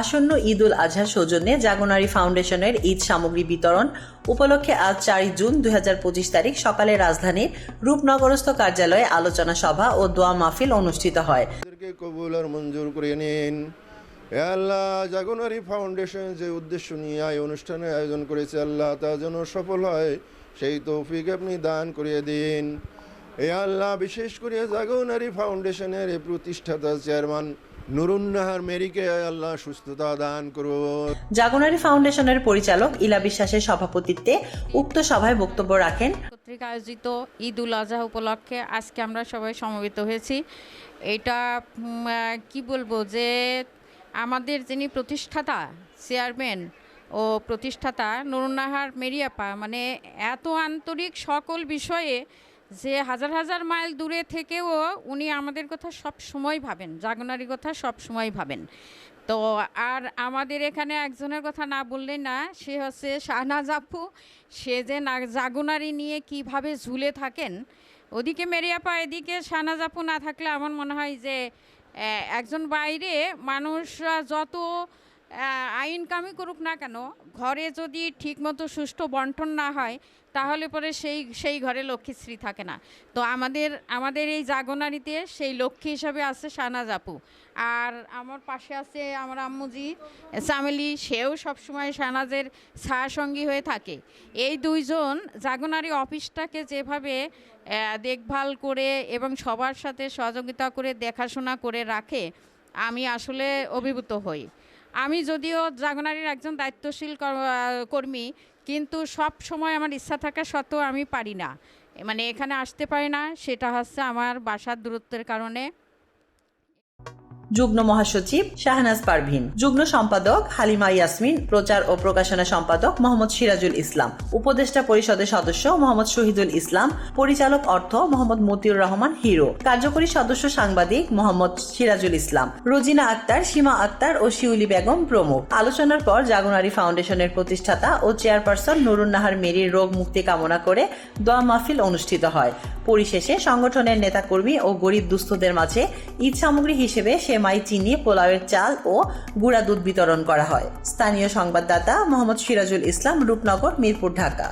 আসন্ন ঈদ উল আজহার সৌজন্যে জাগনারি ফাউন্ডেশনের ঈদ সামগ্রী বিতরণ উপলক্ষে আজ চারই জুন দু হাজার পঁচিশ তারিখ সকালে রাজধানীর রূপনগরস্থ কার্যালয়ে আলোচনা সভা ও দোয়া মাহফিল অনুষ্ঠিত হয়। কবুল মঞ্জুর করে নিন। আল্লাহ জাগনারি ফাউন্ডেশন যে উদ্দেশ্য নিয়ে এই অনুষ্ঠানের আয়োজন করেছে, আল্লাহ তা যেন সফল হয়, সেই তৌফিক আপনি দান করিয়ে দিন। এ আল্লাহ, বিশেষ করে জাগনারি ফাউন্ডেশনের প্রতিষ্ঠাতা চেয়ারম্যান নুরুন্নাহার মেরিকে আল্লাহ সুস্থতা দান করুন। জাগনারি ফাউন্ডেশনের পরিচালক ইলা বিশ্বাসের সভাপতিত্বে উক্ত সভায় বক্তব্য রাখেন। কর্তৃক আয়োজিত ঈদ উল আজহা উপলক্ষে আজকে আমরা সবাই সমবেত হয়েছি। এটা কি বলব যে আমাদের যিনি প্রতিষ্ঠাতা চেয়ারম্যান ও প্রতিষ্ঠাতা নুরুন্নাহার মেরিয়াপা মানে এত আন্তরিক সকল বিষয়ে যে হাজার হাজার মাইল দূরে থেকেও উনি আমাদের কথা সব সময় ভাবেন, জাগনারি কথা সব সময় ভাবেন। তো আর আমাদের এখানে একজনের কথা না বললেই না, সে হচ্ছে শাহনাজ আপু। সে যে না, জাগুনারি নিয়ে কীভাবে ঝুলে থাকেন, ওদিকে মেরিয়াপা এদিকে শাহনাজ আপু না থাকলে আমার মনে হয় যে একজন বাইরে মানুষরা যত আহ, আইন কামি করুক না কেন ঘরে যদি ঠিকমতো সুষ্ঠু বন্টন না হয় তাহলে পরে সেই সেই ঘরে লক্ষ্মীশ্রী থাকে না। তো আমাদের আমাদের এই জাগনারিতে সেই লক্ষ্মী হিসাবে আছে শাহনাজ আপু। আর আমার পাশে আছে আমার আম্মুজি চামেলি সেও সবসময় শাহনাজের ছায়াসঙ্গী হয়ে থাকে। এই দুইজন জাগনারি অফিসটাকে যেভাবে দেখভাল করে এবং সবার সাথে সহযোগিতা করে দেখাশোনা করে রাখে আমি আসলে অভিভূত হই। আমি যদিও জাগনারির একজন দায়িত্বশীল কর- কর্মী, কিন্তু সব সময় আমার ইচ্ছা থাকা সত্ত্বেও আমি পারি না। মানে এখানে আসতে পারি না, সেটা হচ্ছে আমার বাসার দূরত্বের কারণে। যুগ্ম মহাসচিব শাহনাজ পারভিন, যুগ্ম সম্পাদক হালিমা ইয়াসমিন, প্রচার ও প্রকাশনা সম্পাদক মোহাম্মদ সিরাজুল ইসলাম, উপদেষ্টা পরিষদের সদস্য মোহাম্মদ শহীদুল ইসলাম, পরিচালক অর্থ মোহাম্মদ মতিউর রহমান হিরো, কার্যকরী সদস্য সাংবাদিক মোহাম্মদ সিরাজুল ইসলাম, রোজিনা আক্তার, সীমা আক্তার ও শিউলি বেগম প্রমুখ। আলোচনার পর জাগনারি ফাউন্ডেশনের প্রতিষ্ঠাতা ও চেয়ারপারসন নুরুন্নাহার মেরির রোগ মুক্তি কামনা করে দোয়া মাহফিল অনুষ্ঠিত হয়। পরিশেষে সংগঠনের নেতাকর্মী ও গরিব দুস্থদের মাঝে ঈদ সামগ্রী হিসেবে সেমাই চিনি, পোলাওয়ের চাল ও গুঁড়া দুধ বিতরণ করা হয়। স্থানীয় সংবাদদাতা মোহাম্মদ সিরাজুল ইসলাম রূপনগর, মিরপুর, ঢাকা।